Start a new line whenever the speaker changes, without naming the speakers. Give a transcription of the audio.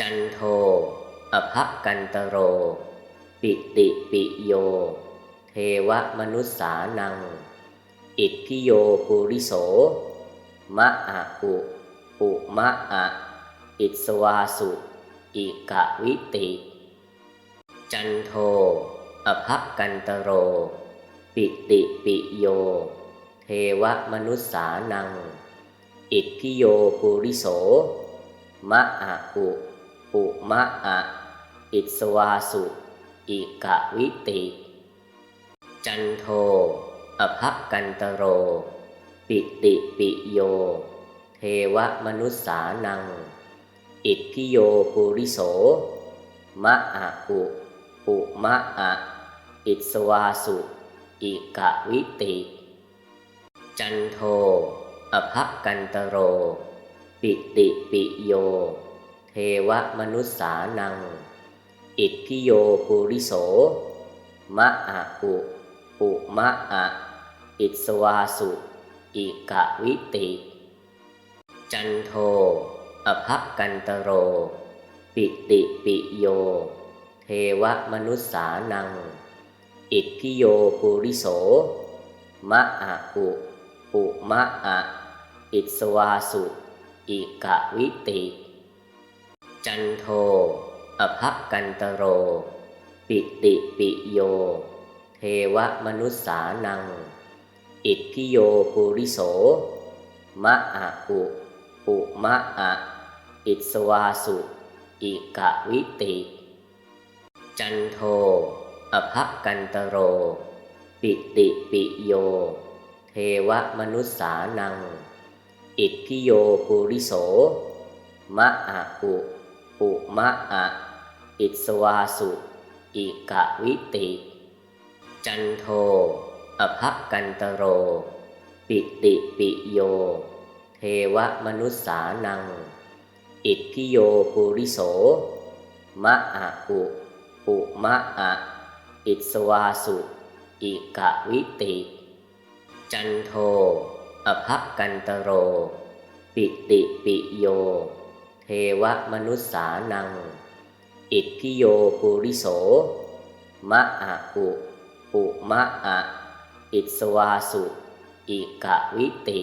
จันโทอภกันตโร ปิติปิโย เทวมนุษสานัง อิทธิโยปุริโส มะอะอุอุมะอะ อิสวาสุ อิกะวิติ จันโทอภกันตโร ปิติปิโย เทวมนุษสานัง อิทธิโยปุริโส มะอะอุ อุมะอะ อิสวาสุ อิกะวิติ จันโท อภกันตโร ปิติปิโย เทวมนุษสานัง อิทธิโยปุริโส มะอะอุอุมะอะ อิสวาสุ อิกะวิติ จันโท อภกันตโร ปิติปิโย เทวมนุษสานัง อิทธิโยปุริโส มะอะอุอุมะอะ อิสวาสุ อิกะวิติ จันโท อภกันตโร ปิติปิโย เทวมนุษสานัง อิทธิโยปุริโส มะอะอุอุมะอะ อิสวาสุ อิกะวิติ จันโทอภกันตโร ปิติปิโย เทวมนุษสานัง อิทธิโยปุริโส มะอะอุอุมะอะ อิสวาสุ อิกะวิติ จันโทอภกันตโร ปิติปิโย เทวมนุษสานัง อิทธิโยปุริโส มะอะอุ อุมะอะ อิสวาสุ อิกะวิติ จันโท อภกันตโร ปิติปิโย เทวมนุษสานัง อิทธิโยปุริโส มะอะอุอุมะอะ อิสวาสุ อิกะวิติ จันโท อภกันตโร ปิติปิโย เทวมนุษสานัง อิทธิโยปุริโส มะอะอุปุมะอะ อิสวาสุ อิกะวิติ